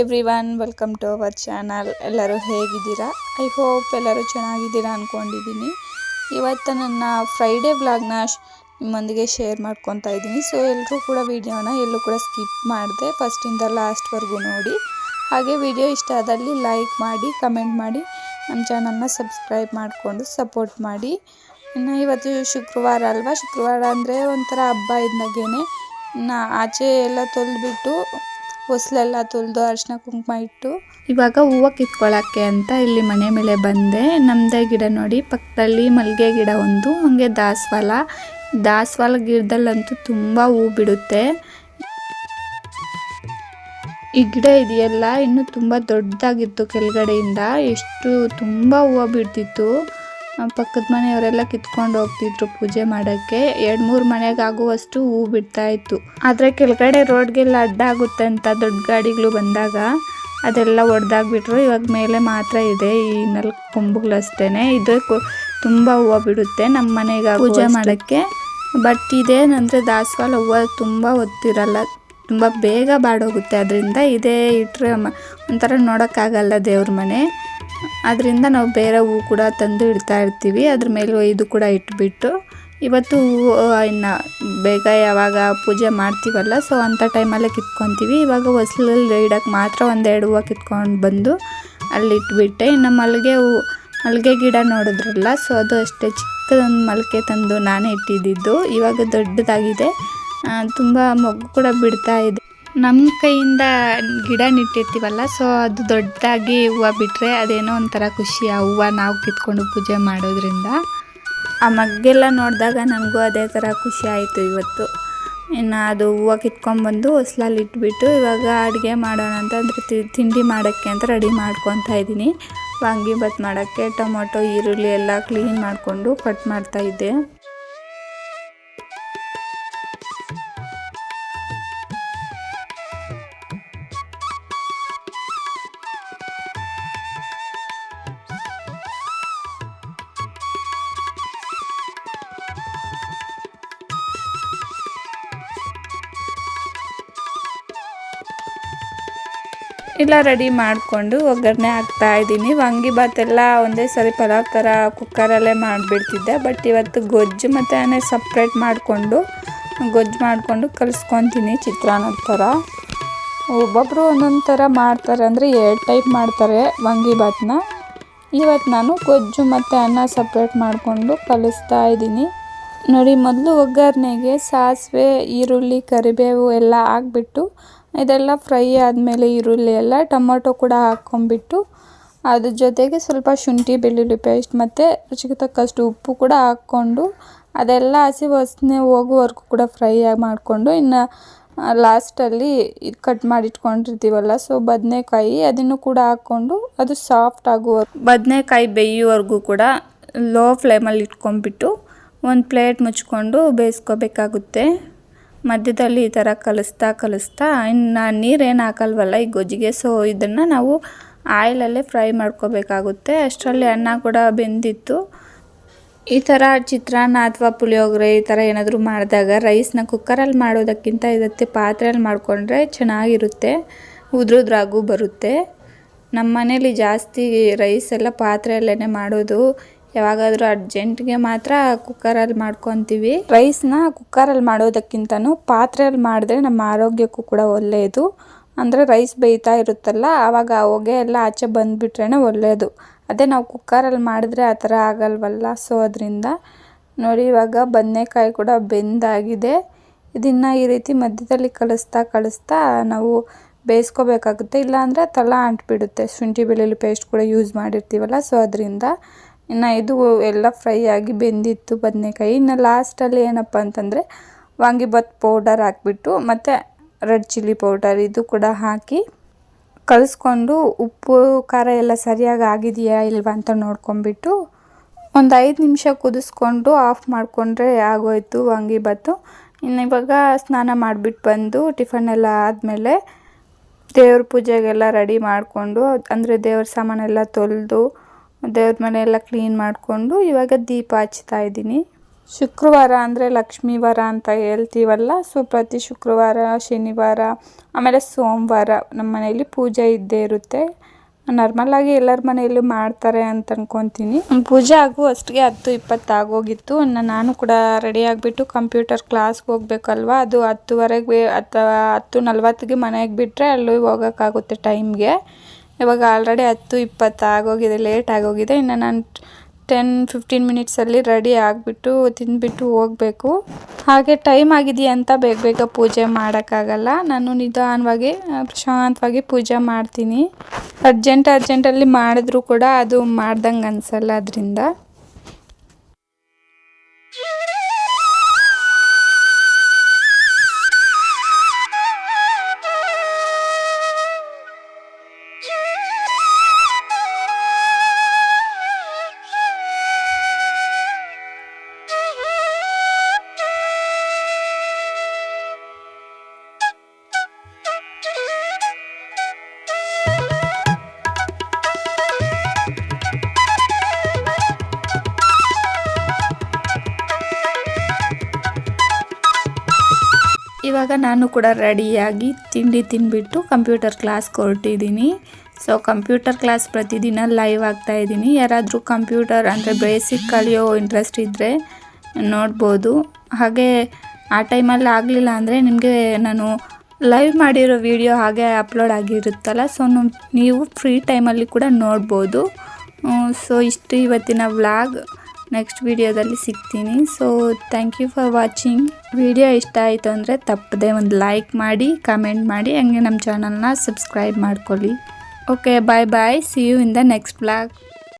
Everyone welcome to our channel ಎಲ್ಲರೂ ಹೇಗಿದ್ದೀರಾ? I hope ಎಲ್ಲರೂ ಚೆನ್ನಾಗಿದ್ದೀರಾ ಅಂದ್ಕೊಂಡಿದ್ದೀನಿ ಇವತ್ತು ನನ್ನ ಫ್ರೈಡೇ ಬ್ಲಾಗ್ನ ನಿಮ್ಮೊಂದಿಗೆ ಶೇರ್ ಮಾಡ್ಕೊತಾ ಇದ್ದೀನಿ. ಸೊ ಎಲ್ಲರೂ ಕೂಡ ವೀಡಿಯೋನ ಎಲ್ಲೂ ಕೂಡ ಸ್ಕಿಪ್ ಮಾಡಿದೆ ಫಸ್ಟಿಂದ ಲಾಸ್ಟ್ವರೆಗೂ ನೋಡಿ. ಹಾಗೆ ವಿಡಿಯೋ ಇಷ್ಟ ಆದಲ್ಲಿ ಲೈಕ್ ಮಾಡಿ ಕಮೆಂಟ್ ಮಾಡಿ ನಮ್ಮ ಚಾನಲ್ನ ಸಬ್ಸ್ಕ್ರೈಬ್ ಮಾಡಿಕೊಂಡು ಸಪೋರ್ಟ್ ಮಾಡಿ. ಇನ್ನು ಇವತ್ತು ಶುಕ್ರವಾರ ಅಲ್ವಾ? ಶುಕ್ರವಾರ ಅಂದರೆ ಒಂಥರ ಹಬ್ಬ ಇದ್ದಾಗೇನೆ ಇನ್ನು ಆಚೆ ಎಲ್ಲ ತೊಳೆದ್ಬಿಟ್ಟು ಹೊಸ್ಲೆಲ್ಲ ತುಳಿದು ಅರಿಶಿನ ಕುಂಕುಮ ಇಟ್ಟು ಇವಾಗ ಹೂವು ಕಿತ್ಕೊಳ್ಳೋಕ್ಕೆ ಅಂತ ಇಲ್ಲಿ ಮನೆ ಮೇಲೆ ಬಂದೆ. ನಮ್ಮದೇ ಗಿಡ ನೋಡಿ, ಪಕ್ಕದಲ್ಲಿ ಮಲ್ಲಿಗೆ ಗಿಡ ಒಂದು, ಹಂಗೆ ದಾಸವಾಳ. ದಾಸವಾಳ ಗಿಡದಲ್ಲಂತೂ ತುಂಬ ಹೂ ಬಿಡುತ್ತೆ. ಈ ಗಿಡ ಇದೆಯಲ್ಲ, ಇನ್ನೂ ತುಂಬ ದೊಡ್ಡದಾಗಿತ್ತು ಕೆಳಗಡೆಯಿಂದ. ಎಷ್ಟು ತುಂಬ ಹೂವು ಬಿಡ್ತಿತ್ತು. ಪಕ್ಕದ ಮನೆಯವರೆಲ್ಲ ಕಿತ್ಕೊಂಡು ಹೋಗ್ತಿದ್ರು ಪೂಜೆ ಮಾಡೋಕ್ಕೆ. ಎರಡು ಮೂರು ಮನೆಗೆ ಆಗುವಷ್ಟು ಹೂ ಬಿಡ್ತಾ ಇತ್ತು. ಆದರೆ ಕೆಳಗಡೆ ರೋಡ್ಗೆಲ್ಲ ಅಡ್ಡ ಆಗುತ್ತೆ ಅಂತ ದೊಡ್ಡ ಗಾಡಿಗಳು ಬಂದಾಗ. ಅದೆಲ್ಲ ಒಡೆದಾಗ್ಬಿಟ್ರು. ಇವಾಗ ಮೇಲೆ ಮಾತ್ರ ಇದೆ. ಈ ನಾಲ್ಕು ಕೊಂಬುಗಳು ಅಷ್ಟೇ ಇದು ತುಂಬ ಹೂವು ಬಿಡುತ್ತೆ ನಮ್ಮ ಮನೆಗೆ ಪೂಜೆ ಮಾಡೋಕ್ಕೆ. ಬಟ್ ಇದೇನಂದರೆ ದಾಸವಾಳ ಹೂವು ತುಂಬ ಒತ್ತಿರಲ್ಲ ತುಂಬ ಬೇಗ ಬಾಡೋಗುತ್ತೆ. ಅದರಿಂದ ಇದೇ ಇಟ್ಟರೆ ಒಂಥರ ನೋಡೋಕ್ಕಾಗಲ್ಲ ದೇವ್ರ ಮನೆ. ಅದರಿಂದ ನಾವು ಬೇರೆ ಹೂವು ಕೂಡ ತಂದು ಇಡ್ತಾ ಇರ್ತೀವಿ. ಅದ್ರ ಮೇಲೆ ಇದು ಕೂಡ ಇಟ್ಬಿಟ್ಟು ಇವತ್ತು ಹೂವು ಇನ್ನು ಬೇಗ ಯಾವಾಗ ಪೂಜೆ ಮಾಡ್ತೀವಲ್ಲ ಸೊ ಅಂಥ ಟೈಮಲ್ಲೇ ಕಿತ್ಕೊತೀವಿ. ಇವಾಗ ಹೊಸ್ಲಲ್ಲಿ ಇಡೋಕ್ಕೆ ಮಾತ್ರ ಒಂದೆರಡು ಹೂವು ಕಿತ್ಕೊಂಡು ಬಂದು ಅಲ್ಲಿ ಇಟ್ಬಿಟ್ಟೆ. ಇನ್ನು ಮಲ್ಲಿಗೆ ಹೂ, ಮಲ್ಲಿಗೆ ಗಿಡ ನೋಡಿದ್ರಲ್ಲ ಸೊ ಅದು ಅಷ್ಟೇ ಚಿಕ್ಕದೊಂದು ಮಲ್ಲಿಗೆ ತಂದು ನಾನೇ ಇಟ್ಟಿದ್ದಿದ್ದು ಇವಾಗ ದೊಡ್ಡದಾಗಿದೆ. ತುಂಬ ಮೊಗ್ಗು ಕೂಡ ಬಿಡ್ತಾ ಇದೆ. ನಮ್ಮ ಕೈಯಿಂದ ಗಿಡ ನೆಟ್ಟಿರ್ತೀವಲ್ಲ ಸೊ ಅದು ದೊಡ್ಡದಾಗಿ ಹೂವು ಬಿಟ್ಟರೆ ಅದೇನೋ ಒಂಥರ ಖುಷಿ ಆ ಹೂವು ನಾವು ಕಿತ್ಕೊಂಡು ಪೂಜೆ ಮಾಡೋದ್ರಿಂದ. ಆ ಮಗ್ಗೆಲ್ಲ ನೋಡಿದಾಗ ನನಗೂ ಅದೇ ಥರ ಖುಷಿ ಆಯಿತು ಇವತ್ತು. ಇನ್ನು ಅದು ಹೂವು ಕಿತ್ಕೊಂಡ್ಬಂದು ಹೊಸ್ಲಲ್ಲಿ ಇಟ್ಬಿಟ್ಟು ಇವಾಗ ಅಡುಗೆ ಮಾಡೋಣ ಅಂತ ಅಂದರೆ ತಿಂಡಿ ಮಾಡೋಕ್ಕೆ ಅಂತ ರೆಡಿ ಮಾಡ್ಕೊತಾ ಇದ್ದೀನಿ. ವಾಂಗಿಭಾತ್ ಮಾಡೋಕ್ಕೆ ಟೊಮೊಟೊ, ಈರುಳ್ಳಿ ಎಲ್ಲ ಕ್ಲೀನ್ ಮಾಡಿಕೊಂಡು ಕಟ್ ಮಾಡ್ತಾ ಎಲ್ಲ ರೆಡಿ ಮಾಡಿಕೊಂಡು ಒಗ್ಗರಣೆ ಹಾಕ್ತಾ ವಾಂಗಿಭಾತ್ ಎಲ್ಲ ಒಂದೇ ಸರಿ ಪಲಾವ್ ಥರ ಕುಕ್ಕರಲ್ಲೇ ಮಾಡಿಬಿಡ್ತಿದ್ದೆ. ಬಟ್ ಇವತ್ತು ಗೊಜ್ಜು ಮತ್ತು ಅನ್ನ ಸಪ್ರೇಟ್ ಮಾಡಿಕೊಂಡು, ಗೊಜ್ಜು ಮಾಡಿಕೊಂಡು ಕಲಿಸ್ಕೊತೀನಿ ಚಿತ್ರಾನ್ನದ ಥರ ಒಬ್ಬೊಬ್ಬರು ಒಂದೊಂದು ಥರ ಮಾಡ್ತಾರೆ ಅಂದರೆ ಎರಡು ಟೈಪ್ ಮಾಡ್ತಾರೆ ವಾಂಗಿಭಾತ್ನ ಇವತ್ತು ನಾನು ಗೊಜ್ಜು ಮತ್ತು ಅನ್ನ ಸಪ್ರೇಟ್ ಮಾಡಿಕೊಂಡು ಕಲಿಸ್ತಾ ಇದ್ದೀನಿ. ನೋಡಿ, ಮೊದಲು ಒಗ್ಗರಣೆಗೆ ಸಾಸಿವೆ, ಈರುಳ್ಳಿ, ಕರಿಬೇವು ಎಲ್ಲ ಹಾಕ್ಬಿಟ್ಟು ಇದೆಲ್ಲ ಫ್ರೈ ಆದಮೇಲೆ ಈರುಳ್ಳಿ ಎಲ್ಲ, ಟೊಮೊಟೊ ಕೂಡ ಹಾಕ್ಕೊಂಬಿಟ್ಟು ಅದ್ರ ಜೊತೆಗೆ ಸ್ವಲ್ಪ ಶುಂಠಿ, ಬೆಳ್ಳುಳ್ಳಿ ಪೇಸ್ಟ್ ಮತ್ತು ರುಚಿಗೆ ತಕ್ಕಷ್ಟು ಉಪ್ಪು ಕೂಡ ಹಾಕ್ಕೊಂಡು ಅದೆಲ್ಲ ಹಸಿ ವಾಸನೆ ಹೋಗುವವರೆಗೂ ಕೂಡ ಫ್ರೈ ಆಗಿ ಮಾಡಿಕೊಂಡು ಇನ್ನು ಲಾಸ್ಟಲ್ಲಿ ಇದು ಕಟ್ ಮಾಡಿಟ್ಕೊಂಡಿರ್ತೀವಲ್ಲ ಸೊ ಬದನೆಕಾಯಿ ಅದನ್ನು ಕೂಡ ಹಾಕ್ಕೊಂಡು ಅದು ಸಾಫ್ಟ್ ಆಗುವ ಬದನೆಕಾಯಿ ಬೇಯುವವರೆಗೂ ಕೂಡ ಲೋ ಫ್ಲೇಮಲ್ಲಿ ಇಟ್ಕೊಂಡ್ಬಿಟ್ಟು ಒಂದು ಪ್ಲೇಟ್ ಮುಚ್ಕೊಂಡು ಬೇಯಿಸ್ಕೋಬೇಕಾಗುತ್ತೆ. ಮಧ್ಯದಲ್ಲಿ ಈ ಥರ ಕಲಿಸ್ತಾ ಕಲಿಸ್ತಾ ಇನ್ನು ನೀರೇನು ಹಾಕಲ್ವಲ್ಲ, ಈ ಗೊಜ್ಜಿಗೆ. ಸೊ ಇದನ್ನು ನಾವು ಆಯಿಲಲ್ಲೇ ಫ್ರೈ ಮಾಡ್ಕೋಬೇಕಾಗುತ್ತೆ. ಅಷ್ಟರಲ್ಲಿ ಅನ್ನ ಕೂಡ ಬೆಂದಿತ್ತು. ಈ ಥರ ಚಿತ್ರಾನ್ನ ಅಥವಾ ಪುಳಿಯೋಗರೆ ಈ ಥರ ಏನಾದರೂ ಮಾಡಿದಾಗ ರೈಸ್ನ ಕುಕ್ಕರಲ್ಲಿ ಮಾಡೋದಕ್ಕಿಂತ ಇದಕ್ಕೆ ಪಾತ್ರೆಯಲ್ಲಿ ಮಾಡಿಕೊಂಡ್ರೆ ಚೆನ್ನಾಗಿರುತ್ತೆ. ಉದ್ರುದ್ರಾಗೂ ಬರುತ್ತೆ. ನಮ್ಮ ಮನೇಲಿ ಜಾಸ್ತಿ ರೈಸ್ ಎಲ್ಲ ಪಾತ್ರೆಯಲ್ಲೇ ಮಾಡೋದು. ಯಾವಾಗಾದರೂ ಅರ್ಜೆಂಟ್ಗೆ ಮಾತ್ರ ಕುಕ್ಕರಲ್ಲಿ ಮಾಡ್ಕೊತೀವಿ. ರೈಸ್ನ ಕುಕ್ಕರಲ್ಲಿ ಮಾಡೋದಕ್ಕಿಂತನೂ ಪಾತ್ರೆಯಲ್ಲಿ ಮಾಡಿದ್ರೆ ನಮ್ಮ ಆರೋಗ್ಯಕ್ಕೂ ಕೂಡ ಒಳ್ಳೆಯದು. ಅಂದರೆ ರೈಸ್ ಬೇಯ್ತಾ ಇರುತ್ತಲ್ಲ, ಆವಾಗ ಹೊಗೆ ಎಲ್ಲ ಆಚೆ ಬಂದುಬಿಟ್ರೇ ಒಳ್ಳೆಯದು. ಅದೇ ನಾವು ಕುಕ್ಕರಲ್ಲಿ ಮಾಡಿದ್ರೆ ಆ ಥರ ಆಗಲ್ವಲ್ಲ? ಸೊ ಅದರಿಂದ ನೋಡಿ, ಇವಾಗ ಬದನೆಕಾಯಿ ಕೂಡ ಬೆಂದಾಗಿದೆ. ಇದನ್ನು ಈ ರೀತಿ ಮಧ್ಯದಲ್ಲಿ ಕಲಿಸ್ತಾ ಕಲಿಸ್ತಾ ನಾವು ಬೇಯಿಸ್ಕೋಬೇಕಾಗುತ್ತೆ. ಇಲ್ಲಾಂದರೆ ತಳ ಅಂಟ್ಬಿಡುತ್ತೆ. ಶುಂಠಿ, ಬೆಳ್ಳುಳ್ಳಿ ಪೇಸ್ಟ್ ಕೂಡ ಯೂಸ್ ಮಾಡಿರ್ತೀವಲ್ಲ? ಸೊ ಅದರಿಂದ ಇನ್ನು ಇದು ಎಲ್ಲ ಫ್ರೈ ಆಗಿ ಬೆಂದಿತ್ತು ಬದನೇಕಾಯಿ. ಇನ್ನು ಲಾಸ್ಟಲ್ಲಿ ಏನಪ್ಪ ಅಂತಂದರೆ ವಾಂಗಿಬಾತ್ ಪೌಡರ್ ಹಾಕ್ಬಿಟ್ಟು ಮತ್ತು ರೆಡ್ ಚಿಲ್ಲಿ ಪೌಡರ್ ಇದು ಕೂಡ ಹಾಕಿ ಕಲಿಸ್ಕೊಂಡು ಉಪ್ಪು, ಖಾರ ಎಲ್ಲ ಸರಿಯಾಗಿ ಆಗಿದೆಯಾ ಇಲ್ವಾ ಅಂತ ನೋಡ್ಕೊಂಬಿಟ್ಟು ಒಂದು ಐದು ನಿಮಿಷ ಕುದಿಸ್ಕೊಂಡು ಆಫ್ ಮಾಡಿಕೊಂಡ್ರೆ ಆಗೋಯ್ತು ವಾಂಗಿಬಾತು ಇನ್ನು ಇವಾಗ ಸ್ನಾನ ಮಾಡಿಬಿಟ್ಟು ಬಂದು ಟಿಫನ್ ಎಲ್ಲ ಆದಮೇಲೆ ದೇವ್ರ ಪೂಜೆಗೆಲ್ಲ ರೆಡಿ ಮಾಡಿಕೊಂಡು ಅಂದರೆ ದೇವ್ರ ಸಾಮಾನೆಲ್ಲ ತೊಳೆದು ದೇವ್ರ ಮನೆಯೆಲ್ಲ ಕ್ಲೀನ್ ಮಾಡಿಕೊಂಡು ಇವಾಗ ದೀಪ ಹಚ್ತಾ ಇದ್ದೀನಿ. ಶುಕ್ರವಾರ ಅಂದರೆ ಲಕ್ಷ್ಮೀ ವಾರ ಅಂತ ಹೇಳ್ತೀವಲ್ಲ ಸೊ ಪ್ರತಿ ಶುಕ್ರವಾರ, ಶನಿವಾರ, ಆಮೇಲೆ ಸೋಮವಾರ ನಮ್ಮ ಮನೆಯಲ್ಲಿ ಪೂಜೆ ಇದ್ದೇ ಇರುತ್ತೆ. ನಾರ್ಮಲ್ ಆಗಿ ಎಲ್ಲರ ಮನೆಯಲ್ಲೂ ಮಾಡ್ತಾರೆ ಅಂತ ಅನ್ಕೊತೀನಿ. ಪೂಜೆ ಆಗು ಅಷ್ಟಿಗೆ ಹತ್ತು ಇಪ್ಪತ್ತಾಗೋಗಿತ್ತು ನಾನು ಕೂಡ ರೆಡಿ ಆಗಿಬಿಟ್ಟು ಕಂಪ್ಯೂಟರ್ ಕ್ಲಾಸ್ಗೆ ಹೋಗ್ಬೇಕಲ್ವ, ಅದು ಹತ್ತುವರೆಗೆ ಅಥವಾ ಹತ್ತು ನಲ್ವತ್ತಿಗೆ ಮನೆಗೆ ಬಿಟ್ಟರೆ ಅಲ್ಲಿ ಹೋಗೋಕ್ಕಾಗುತ್ತೆ ಟೈಮ್ಗೆ ಇವಾಗ ಆಲ್ರೆಡಿ ಹತ್ತು, ಇಪ್ಪತ್ತು ಆಗೋಗಿದೆ ಲೇಟ್ ಆಗೋಗಿದೆ. ಇನ್ನು ನಾನು ಟೆನ್ ಫಿಫ್ಟೀನ್ ಮಿನಿಟ್ಸಲ್ಲಿ ರೆಡಿ ಆಗಿಬಿಟ್ಟು ತಿಂದುಬಿಟ್ಟು ಹೋಗಬೇಕು. ಹಾಗೆ ಟೈಮ್ ಆಗಿದೆಯಾ ಅಂತ ಬೇಗ ಬೇಗ ಪೂಜೆ ಮಾಡೋಕ್ಕಾಗಲ್ಲ. ನಾನು ನಿಧಾನವಾಗಿ ಪ್ರಶಾಂತವಾಗಿ ಪೂಜೆ ಮಾಡ್ತೀನಿ. ಅರ್ಜೆಂಟ್ ಅರ್ಜೆಂಟಲ್ಲಿ ಮಾಡಿದ್ರೂ ಕೂಡ ಅದು ಮಾಡ್ದಂಗೆ ಅನಿಸಲ್ಲ ಅದರಿಂದ. ಇವಾಗ ನಾನು ಕೂಡ ರೆಡಿಯಾಗಿ ತಿಂಡಿ ತಿಂದ್ಬಿಟ್ಟು ಕಂಪ್ಯೂಟರ್ ಕ್ಲಾಸ್ ಕೊಟ್ಟಿದ್ದೀನಿ. ಸೊ ಕಂಪ್ಯೂಟರ್ ಕ್ಲಾಸ್ ಪ್ರತಿದಿನ ಲೈವ್ ಆಗ್ತಾ ಇದ್ದೀನಿ. ಯಾರಾದರೂ ಕಂಪ್ಯೂಟರ್ ಅಂದರೆ ಬೇಸಿಕ್ ಕಲಿಯೋ ಇಂಟ್ರೆಸ್ಟ್ ಇದ್ದರೆ ನೋಡ್ಬೋದು. ಹಾಗೆ ಆ ಟೈಮಲ್ಲಿ ಆಗಲಿಲ್ಲ ಅಂದರೆ ನಿಮಗೆ ನಾನು ಲೈವ್ ಮಾಡಿರೋ ವಿಡಿಯೋ ಹಾಗೆ ಅಪ್ಲೋಡ್ ಆಗಿರುತ್ತಲ್ಲ ಸೊ ನೀವು ಫ್ರೀ ಟೈಮಲ್ಲಿ ಕೂಡ ನೋಡ್ಬೋದು. ಸೊ ಇಷ್ಟು ಇವತ್ತಿನ ವ್ಲಾಗ್ ನೆಕ್ಸ್ಟ್ ವಿಡಿಯೋದಲ್ಲಿ ಸಿಗ್ತೀನಿ. So thank you for watching video ಇಷ್ಟ ಆಯಿತು ಅಂದರೆ ತಪ್ಪದೆ ಒಂದು ಲೈಕ್ ಮಾಡಿ ಕಮೆಂಟ್ ಮಾಡಿ, ಹಂಗೆ ನಮ್ಮ ಚಾನಲ್ನ ಸಬ್ಸ್ಕ್ರೈಬ್ ಮಾಡ್ಕೊಳ್ಳಿ. Okay bye bye see you in the next vlog